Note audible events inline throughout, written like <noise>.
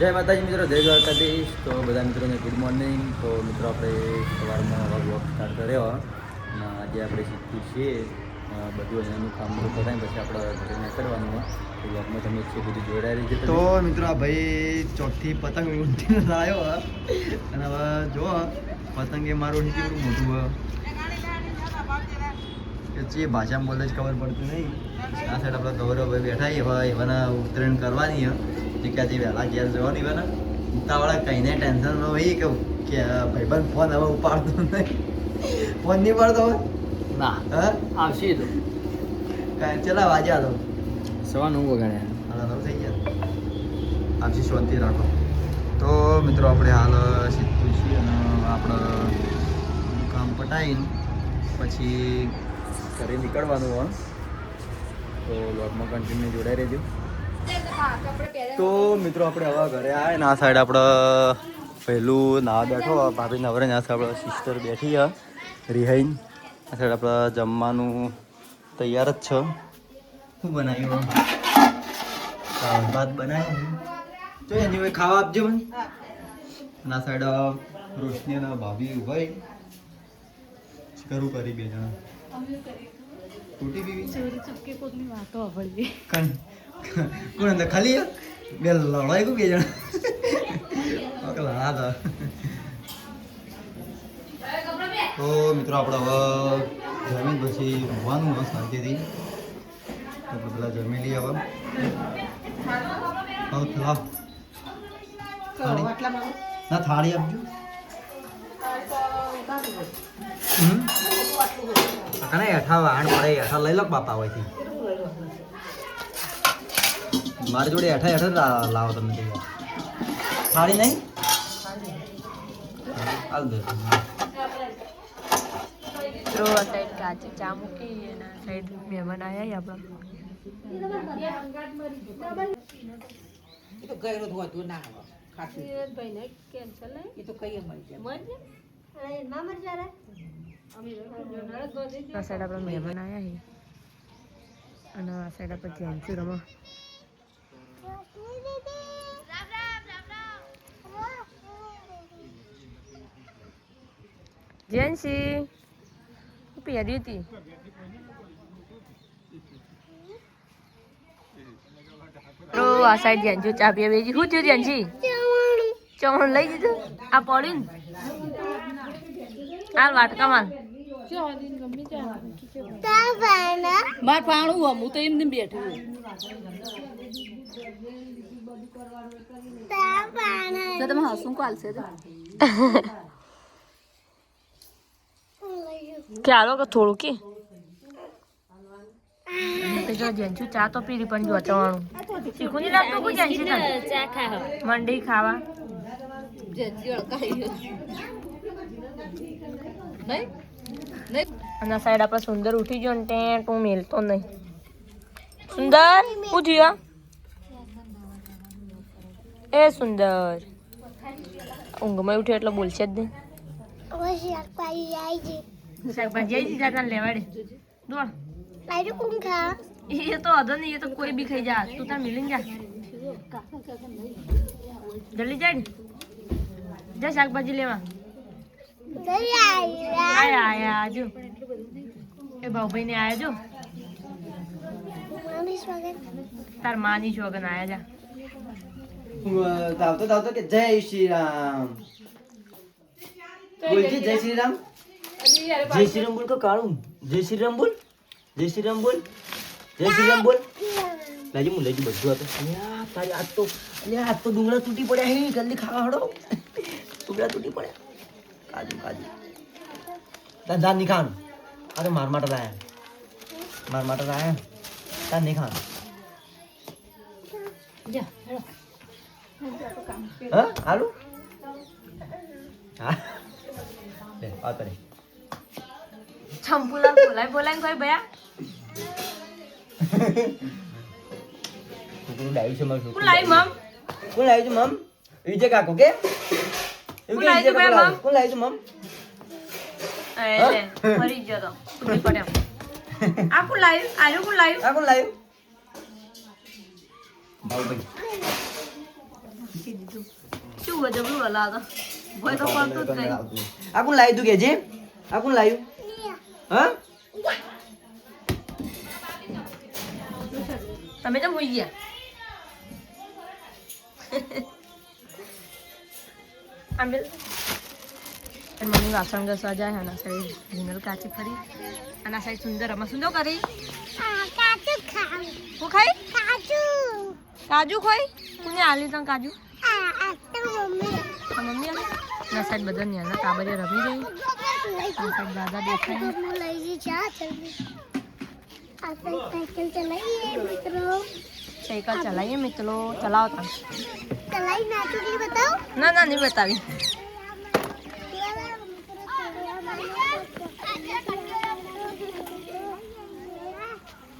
જય માતાજી મિત્રો જય દ્વારકાધીશ. તો બધા મિત્રોને ગુડ મોર્નિંગ તો મિત્રો આપણે સવારમાં વોક સ્ટાર્ટ કર્યો. અને આજે આપણે શીખવું છીએ બધું એનું કામ બધું કરાય પછી આપણે ઘરે નીકળવાનું હોય. તો વોકમાં તમે છે બધું જોડાઈ રહી તો મિત્રો આ ભાઈ ચોથી પતંગ ઉડતીને લાવ્યો અને હવે જો પતંગ એ મારું નીચે બધું મોટું હોય કે જે ભાષામાં બોલે જ ખબર પડતી નહીં. આ સાઈડ આપણે ગૌરવભાઈ બેઠા છીએ હવે એવાના ઉત્તરાયણ કરવાની હે. જે કે આજે વહેલા ઘેર જવાની હોય ને ઉતાવળા કહીને ટેન્શન હોય કે ભાઈબંધ ફોન હવે ઉપાડતો નહીં. ફોન નહીં પાડતો ના. હા? આવશે તો. કાંઈ ચલા વાજ્યા તો. સવા નવ વગાડ્યા? હાલ નવ થઈ ગયા. આવશે શાંતિ રાખો. તો મિત્રો આપણે હાલ સીધું છીએ અને આપણે કામ પટાવીને પછી ઘરે નીકળવાનું હોય. તો વ્લોગમાં કન્ટિન્યુ જોડાઈ રહેજો. તો મિત્રો આપણે હવે ઘરે આવે ને આ સાઈડ આપણે પહેલું નાવા બેઠો ભાભી નવરે ને આ સાઈડ આપણે સિસ્ટર બેઠી છે રિહાઈન. આ સાઈડ આપણે જમવાનું તૈયાર જ છે. શું બનાવ્યું દાળ ભાત બનાવ્યું. તો એની ખાવા આપજો મને. અને આ સાઈડ રોશની અને ભાભી ઉભાઈ કરું કરી બે જણા? તૂટી બીવી ચોરી ચૂપકે કોકની વાતો સાંભળવી કણ અંદર ખાલી? બે લડાઈ ગયું બે જણા ઓકે લડા હતા તો મિત્રો આપણે હવે જમીન પછી ઊંઘવાનું હવે શાંતિથી. તો પેલા જમી લઈએ હવે. લાવ થાળી. ના, થાળી આપજો. હમ? કને હેઠા વાહણ પડે, હેઠા લઈ લો બાપા હોયથી. મારી જોડે હેઠા હેઠા લાવો તમે તો. થાળી નહીં? હાલ દે. તો આ સાઈડ કાચી ચા મૂકી અને સાઈડ મહેમાન આવ્યા આપણા. એ તો ગયરો ના આવે. ખાતું કેન્સલ એ તો કઈ મળી જાય. આ સાઈડ આપણા મહેમાન આવ્યા છે. અને આ સાઈડ આપણે જેન્સી રમો. જેન્સી પહેરી હતી તો આ સાઈડ જેન્સી ચા પીએ બેજી શું થયું જેન્સી ચવણ લઈ દીધું આ પડ્યું ને હાલ વાટકા માલ માર પાણું હમ હું તો એમને બેઠું તો તમે હસું કાલશે તો કે થોડું કે. ચા તો પીરી પણ જો ચવાણું. શીખું નહીં લાગતું કોઈ જેન્ચી તને? મંડી ખાવા. અને સાઈડ આપણે સુંદર ઉઠી ગયો ને તે તું મેલતો નહીં. સુંદર થયું એ સુંદર. ઊંઘમાં ઉઠ્યો એટલે બોલશે જ નહીં. શાકભાજી આવી દીધા તને લેવાડે દોડ એ તો અધો નહીં એ તો કોઈ બી ખાઈ જા તું તાર મિલીને જા જલ્દી જાય ને જા શાકભાજી લેવા આયા આયા આજો એ ભાઉભાઈ ને આયા જો. તાર માની છોગન આયા જા જય શ્રી રામ. બોલજે જય શ્રી રામ. જય શ્રી રામ બોલ કો કાળું? જય શ્રી રામ બોલ? જય શ્રી રામ બોલ? જય શ્રી રામ બોલ? લાજી હું લાજી બધું હતો અલ્યા તારી આજ તો અલ્યા આજ તો ડુંગળા તૂટી પડ્યા હે જલ્દી ખાવા હડો. ડુંગળા તૂટી પડ્યા. કાજુ કાજુ. દાન નહીં ખાવાનું. તો માર માટે લાયા માર માટે લાયા તાર નહીં ખાવાનું. હા હાલું? હા. લે આ કરે. ચંપુલા બોલાય બોલાય કોઈ ભયા? છોકરું ડાયું છે મારું કોણ લાવી મમ? કોણ લાવ્યું છે મમ? વિજય કાકો કે? કે લાવ્યું વિજય છે કાકો ભાઈ, લાવ્યું? કોણ લાવ્યું છે મમ? એ મરી ગયો તો. ઉઠી પડ્યો. આ કોણ લાવ્યું? આર્યું કોણ લાવ્યું? આ લાવ્યું? બાબુભાઈ મૂકી દીધું શું હોય જબરું હલા તો ભય તો પડતું જ નહીં આ કોણ લાવ્યું તું કે જે આ કોણ લાવ્યું હા? તમે તો મોઈ ગયા. આંબેલ મમ્મી વાસણ ઘસવા જાય અને આ સાઈડ જીનલ કાચી ફરી. અને સાઈ સાઈડ સુંદર અમે સુંદર કરી? હું ખાઈ? કાજુ. ખાઈ? તું આલી તને કાજુ. મમ્મી ના સાઈડ બધા ન્યાના કાબરે રમી ગઈ સાઈડ દાદા દેખાય સાયકલ ચલાવીએ મિત્રો. ચલાવતા ના ના નહીં બતાવી.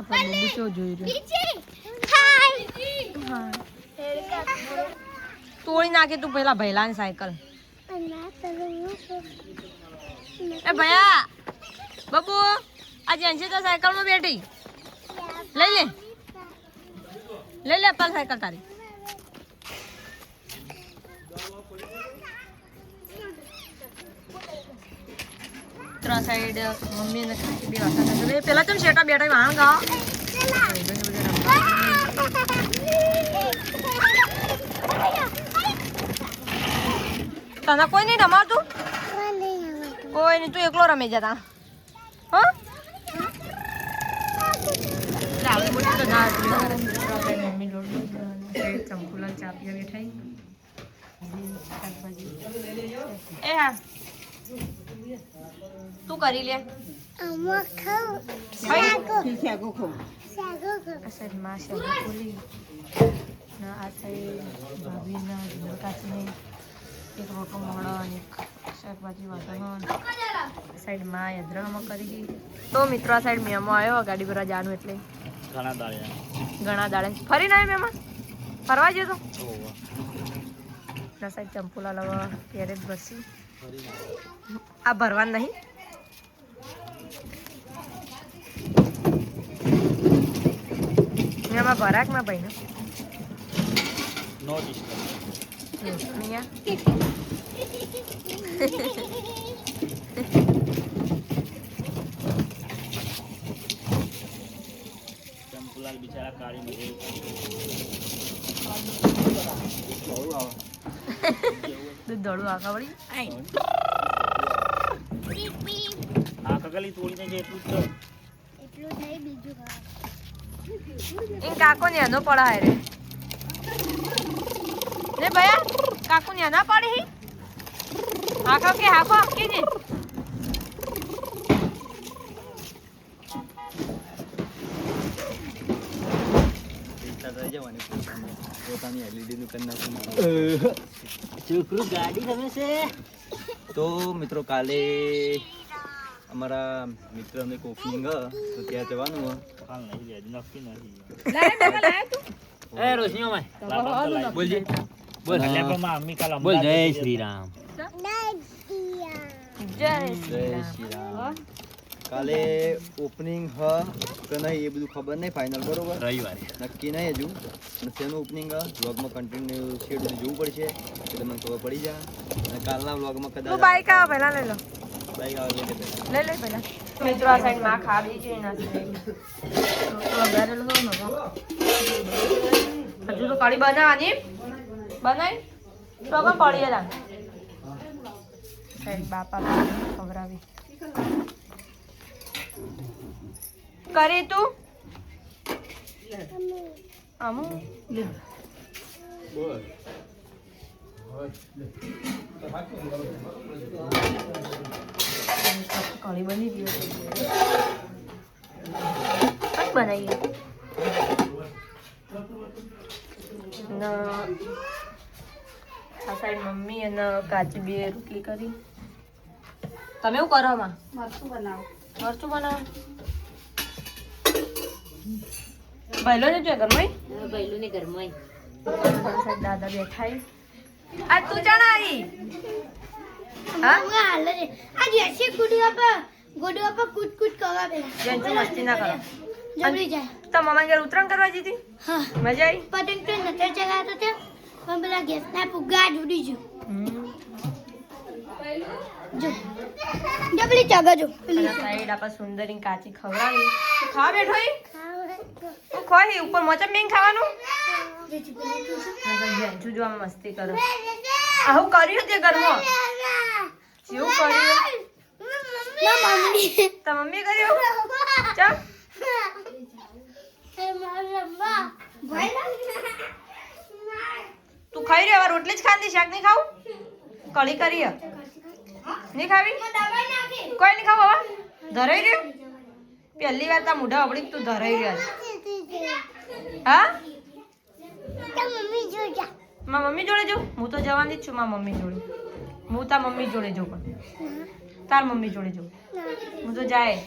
આપણે શું જોઈ રહ્યું? તોડી નાખે તું પેલા ભૈલાની સાયકલ. એ ભયા બબુ આજે અંશી તો સાયકલમાં બેઠી. લઈ લે. લઈ લે અપાલ સાયકલ તારી. ત્રણ સાઈડ મમ્મી ને બે વાસણ ઘસે. પેલા તમે શેટા બેઠા વાણ ગાઓ. <laughs> તને કોઈ નહીં રમાતું કોઈ નહીં તું એકલો રમી જતા હા? તું કરી લે. ભાભીના કાચીને એક રોટો મોડો અને એક શાકભાજી વાટણ આ સાઈડમાં યદ્રામાં કરી ગઈ તો મિત્રો આ સાઈડ મેમો આવ્યો ગાડી ભરવા જવાનું એટલે. ઘણા દાડે ઘણા દાડે. ફરીને આવ્યો મેમા? ફરવા જતો ના સાઈડ ચંપુલા લવા ત્યારે જ બસી. આ ભરવાનું નહીં. મેમાં ભરાક ના ભાઈ નો ડિસ્ટર્બ અહીંયા ચંપુલાલ બિચારા કાળી મજે દૂધ દોડું આખા વળી આ કગલી તોડીને જે એટલું જ એ કાકો ને એનો પડાય રે ને ભયા કાકુ ને એના પડે હી? હાખો કે હાખો કે ને? પોતાની એલઈડી નું કરી નાખું છોકરું ગાડી ગમે છે. તો મિત્રો કાલે અમારા મિત્ર ને હ તો ત્યાં જવાનું નહીં નક્કી નથી. બોલજે. બોલ બોલ જય શ્રી રામ જય જય શ્રી રામ. કાલે ઓપનિંગ હ કે નહીં એ બધું ખબર નહીં ફાઇનલ બરોબર રવિવારે નક્કી નહીં હજુ અને તેનું ઓપનિંગ વ્લોગમાં કન્ટિન્યુ શેડ્યુલ જોવું પડશે એટલે મને ખબર પડી જાય અને કાલના વ્લોગમાં કદાચ બાઈક આવો પહેલા લઈ લો બાઈક આવે લઈ લે પહેલા મિત્રો આ સાઈડમાં ખાવી છે ના વઘારેલું હજુ તો કાળી બનાવવાની બનાવી તો આગળ પડીએ લાગ સાઈડ બાપા ખવડાવી કરી તું આમું લીધું કઢી બની ગઈ કઈ બનાવીએ ન આ સાઈડ મમ્મી અને કાચી બે રોટલી કરી. તમે શું કરો માં મરચું બનાવો. મરચું બનાવો. ભૈલો ને જો ઘરમાં? બૈલું ને ઘરમાં. દાદા બેઠા. આ તું જાણા આઈ? હા? જેનથી મસ્તી ના કરો. જબરી જાય. તો મમ્મા ઘેર ઉતરાણ કરવા જીતી હા. મજા આવી પતંગ તો ચગાવતો હતો પણ પેલા ગેસના ફુગ્ગા જો હમ જો જો પેલી ચગા જો પેલી સાઈડ આપણે સુંદરી કાચી ખવડાવી ખાવા બેઠો હું ખોઈ ઉપર મોચમ બેન ખાવાનું આમ મસ્તી કરો આવું કર્યું તે ઘરમાં જેવું કર્યું મમ્મી તો મમ્મી કર્યું ચાલ તું ખાઈ રહ્યો? રોટલી જ ખાંદી? શાક નહીં ખાવું? કળી કરી? નહીં ખાવી? કોઈ નહીં ખાવ હવે? ધરાઈ રહ્યો? પહેલી વાર તા મોઢા અબડી તું ધરાઈ રહ્યો હા? મા મમ્મી જોડે જવું હું તો જવાની જ છું મારા મમ્મી જોડે. હું તાર મમ્મી જોડે જઉં પણ. તાર મમ્મી જોડે જઉં. હું તો જાય.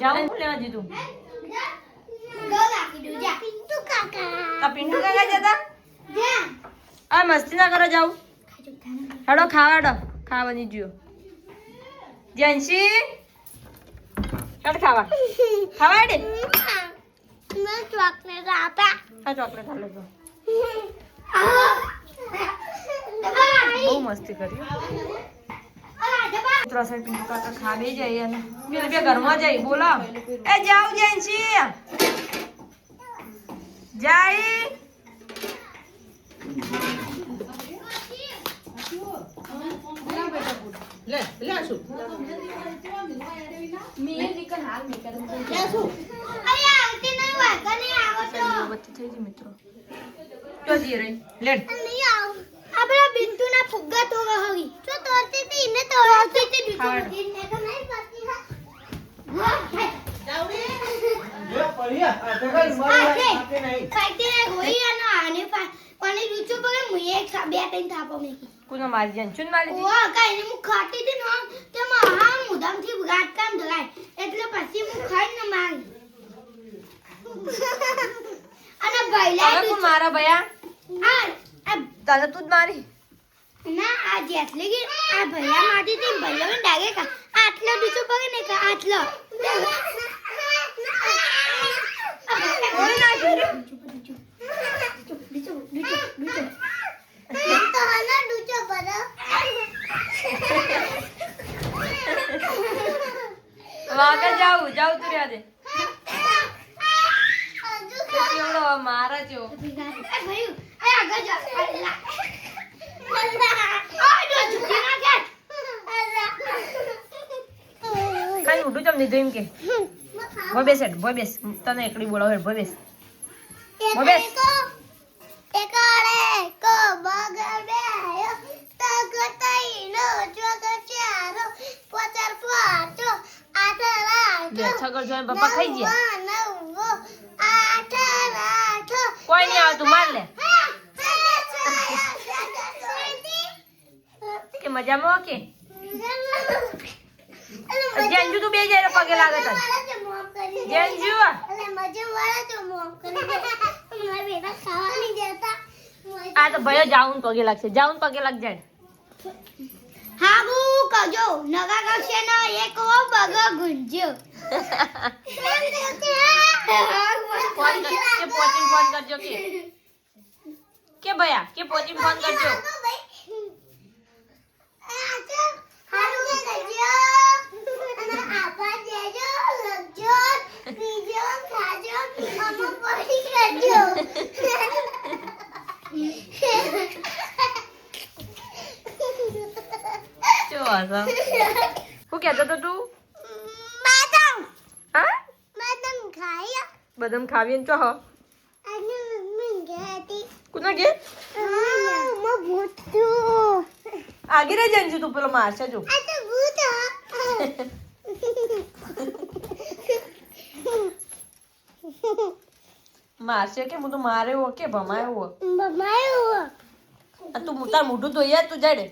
જાઉં લેવા દીધું પિન્ટુ કાકા. જતા? આ મસ્તી ના કરો જાઉં હેડો ખાવા હેડો ખાવાની જુઓ. હેડ ખાવા. ખાવા હેડે? ચોકલેટ આપા. આ ચોકલેટ હાલે તો બહુ મસ્તી કરી મિત્રો સાહેબ પિન્ટુ કાકા ખાબે જાય અને. બે બે ઘરમાં જાય. બોલો. એ જાવ જેન્સી જાય લે ફુગ્ગા તો વહી કોનો આ તને મારી ના, આ જેટલી કે આ ભૈયા માટી થી ભૈયા ને ડાગે કા? આટલો બીજો પગે ને કા આટલો? વાગે જાઉં જાઉં તું રહ્યા દે કેવડો મારા જેવો. ખાલી ઉઠું કે. ભય બેસ હેઠ ભોય બેસ તને એકડી બોલાવ હેઠ ભોય બેસ. ભોય બેસ. છગર જોઈને પપ્પા ખાઈ ગયા? કોઈ નહીં આવતું માર લે. કે મજામાં ઓકે જેન્જુ તું બે જાય પગે લાગે તને. આ તો ભયો જાઉન પગે લાગશે. જાઉન પગે લાગ જાય. બુ કજો નગા કરશે ને એક બગ ગુંજ્યો. <laughs> ફોન કરજો કે પોચીને ફોન કરજો કે? કે ભયા? કે પોચીને ફોન કરજો? <laughs> શું હશે શું કહેતો તો? તું હા? બદામ ખાવી ને ચો કુના કે આગે રે જંજુ તું પેલો મારશે જો. <laughs> મારશે કે હું તો મારે હો કે ભમાયો? હો આ તું તાર મોઢું ધોઈ તું જાડે.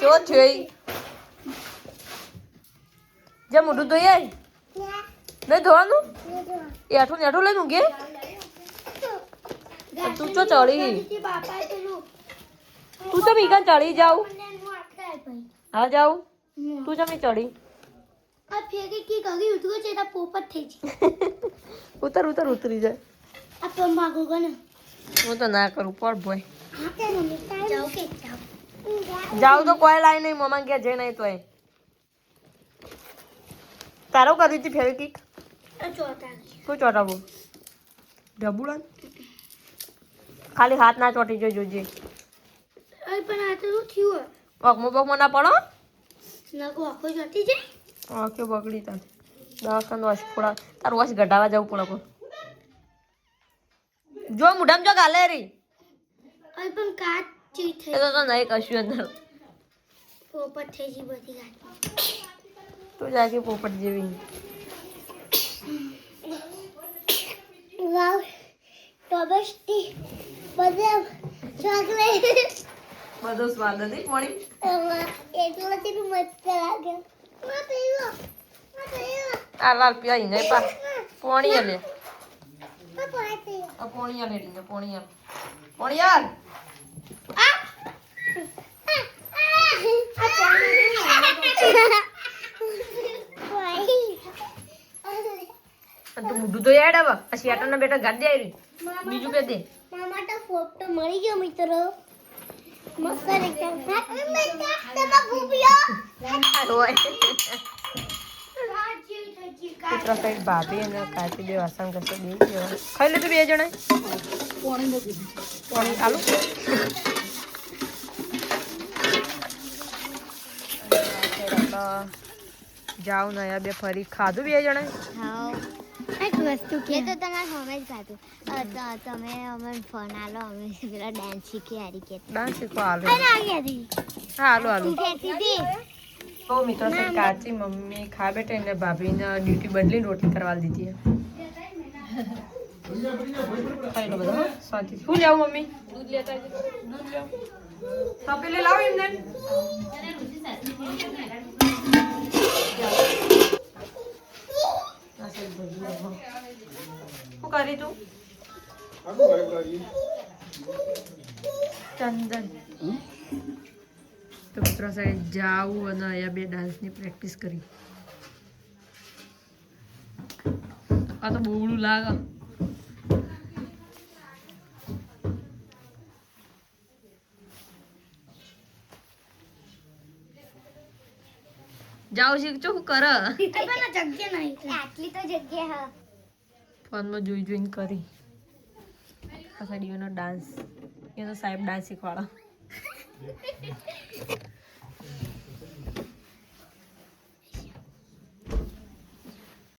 ચો થઈ જે મોઢું ધોઈ આય. નહીં ધોવાનું? એઠું ને એઠું નું કે? તું ચો ચડી? તું તો મીગા ચડી જાવ હા જાઉં? તું જમી ચડી? આ ફેરી કી કગી ઉતરો છે તા પોપટ થઈ જી <laughs> ઉતર ઉતર ઉતરી જાય. આ તો માગો ગને હું તો ના કરું પડ ભાઈ હા કે મમ્મી જાઓ કે જાઓ. જાવ તો કોઈ લાઈ નહીં મમ્મા કે જઈ નહીં તોય. તારો કરી હતી ફેરી ચોટા શું ચોટાવું? ડબુડા ખાલી હાથ ના ચોટી જોઈ જોજે. પણ આ તો થયું? પગમાં પગમાં ના પડો? નગો આખો ચોટી જાય? આંખો બગડી તાર દવાખાનું વોશ થોડા. તારું વોશ ઘટાવા જવું પડે પણ જો મુઢામ જો ગાલે રી અલ પણ કાચી થઈ તો તો નહીં કશું અંદર. પોપટ થઈ ગઈ બધી ગાડી. તું જાકે પોપટ જેવી. વાવ ટોબસ્ટી બધા ચોકલેટ બધો સ્વાદ હતી મળી? એટલો થી મસ્ત લાગે. મા પીવો મા પીવો આ લાલ પીવાઈ નહીં પા પોણી લે મા પોઈ પીવો આ પોણી લે રીને પોણી આલ પોણી આલ અને તું મુઢું તો યાદ આવે આ શેટર ના બેટા ગાડી આવી બીજું કે દે મામા તો ફોટો મળી ગયો મિત્રો મસ્ત એકદમ બેટા તમે ભૂપ્યો મિત્રો ભાભી અને કાચી બે વાસણ કરશે બે ખાઈ લીધું બે જણા પાણી જાઉં જાવ નયા બે ફરી. ખાધું બે જણા હા એક વસ્તુ કે તો તમારે હમે જ ખાધું. અ, તો તમે અમને ફોન આલો અમે પેલા ડાન્સ શીખી હારી કે ડાન્સ શીખવા આલુ. અરે આ ગયા હા આલુ આલુ. કહેતી તો મિત્રો કાચી મમ્મી ખા બેઠા એને ભાભીને ડ્યુટી બદલીને રોટલી કરવા દીધી ખાઈ લો બધા હો, શું લેવું મમ્મી? દૂધ લેતા દૂધ લેવું. તપેલી લાવો એમને. આ સાહેબ બધું લેવો. શું કરી તું? ચંદન. તો મિત્રો સાહેબ, જાવું અને અહીંયા બે ડાન્સની પ્રેક્ટિસ કરી. આ તો બહુ લાગે. જાવ શીખજો શું કરે? પણ જગ્યા નહીં. આટલી તો જગ્યા હા. ફોનમાં જોઈ જોઈને કરી. પછી ડીઓનો ડાન્સ એ તો સાહેબ ડાન્સ શીખવાડો. <laughs>